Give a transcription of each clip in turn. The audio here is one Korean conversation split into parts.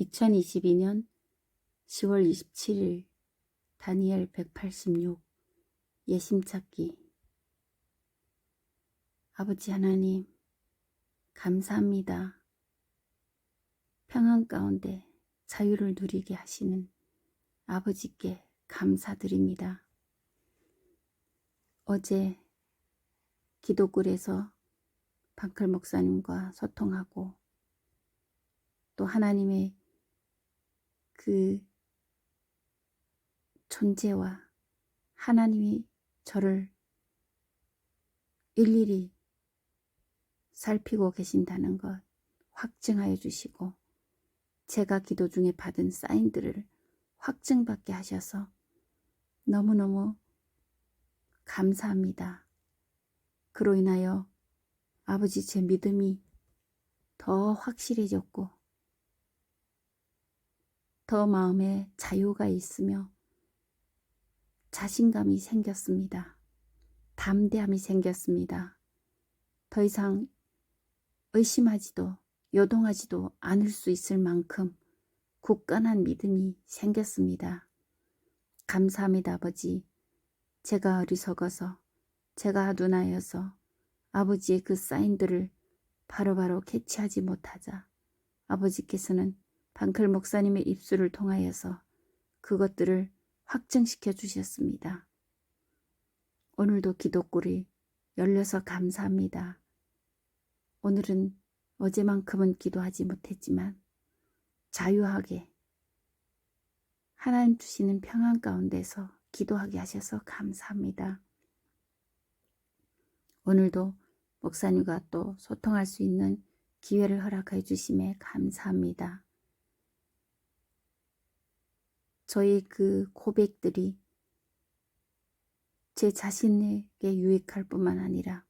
2022년 10월 27일 다니엘 186 예심 찾기 아버지 하나님 감사합니다. 평안 가운데 자유를 누리게 하시는 아버지께 감사드립니다. 어제 기도굴에서 방클 목사님과 소통하고 또 하나님의 그 존재와 하나님이 저를 일일이 살피고 계신다는 것 확증하여 주시고 제가 기도 중에 받은 사인들을 확증받게 하셔서 너무너무 감사합니다. 그로 인하여 아버지 제 믿음이 더 확실해졌고 더 마음에 자유가 있으며 자신감이 생겼습니다. 담대함이 생겼습니다. 더 이상 의심하지도 요동하지도 않을 수 있을 만큼 굳건한 믿음이 생겼습니다. 감사합니다, 아버지. 제가 어리석어서, 제가 누나여서 아버지의 그 사인들을 바로바로 캐치하지 못하자 아버지께서는 방클 목사님의 입술을 통하여서 그것들을 확증시켜 주셨습니다. 오늘도 기도골이 열려서 감사합니다. 오늘은 어제만큼은 기도하지 못했지만 자유하게 하나님 주시는 평안 가운데서 기도하게 하셔서 감사합니다. 오늘도 목사님과 또 소통할 수 있는 기회를 허락해 주심에 감사합니다. 저희 그 고백들이 제 자신에게 유익할 뿐만 아니라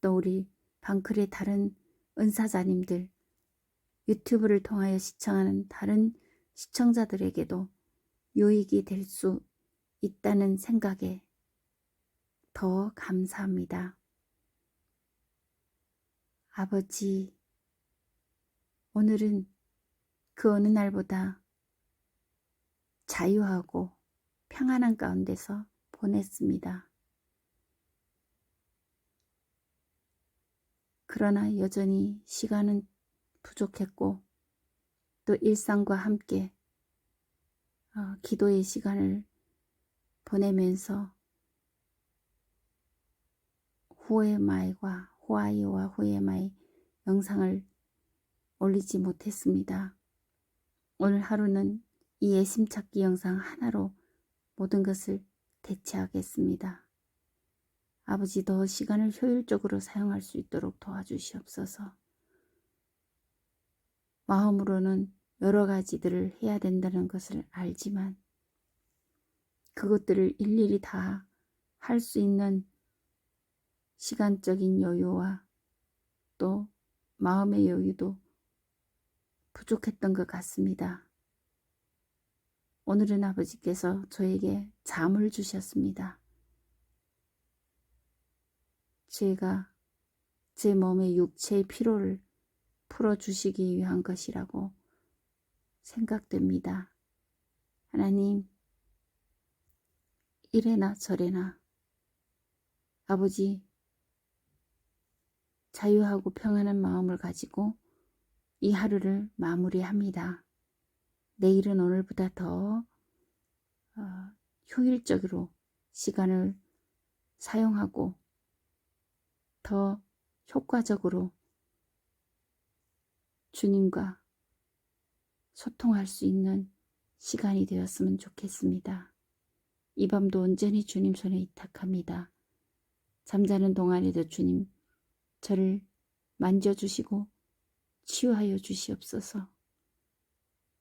또 우리 방클의 다른 은사자님들 유튜브를 통하여 시청하는 다른 시청자들에게도 유익이 될 수 있다는 생각에 더 감사합니다. 아버지, 오늘은 그 어느 날보다 자유하고 평안한 가운데서 보냈습니다. 그러나 여전히 시간은 부족했고 또 일상과 함께 어, 기도의 시간을 보내면서 후에마이와 후아이와 후에마이 영상을 올리지 못했습니다. 오늘 하루는 이 예심 찾기 영상 하나로 모든 것을 대체하겠습니다. 아버지 더 시간을 효율적으로 사용할 수 있도록 도와주시옵소서. 마음으로는 여러 가지들을 해야 된다는 것을 알지만 그것들을 일일이 다 할 수 있는 시간적인 여유와 또 마음의 여유도 부족했던 것 같습니다. 오늘은 아버지께서 저에게 잠을 주셨습니다. 제가 제 몸의 육체의 피로를 풀어주시기 위한 것이라고 생각됩니다. 하나님, 이래나 저래나 아버지 자유하고 평안한 마음을 가지고 이 하루를 마무리합니다. 내일은 오늘보다 더 어, 효율적으로 시간을 사용하고 더 효과적으로 주님과 소통할 수 있는 시간이 되었으면 좋겠습니다. 이 밤도 온전히 주님 손에 이탁합니다. 잠자는 동안에도 주님 저를 만져주시고 치유하여 주시옵소서.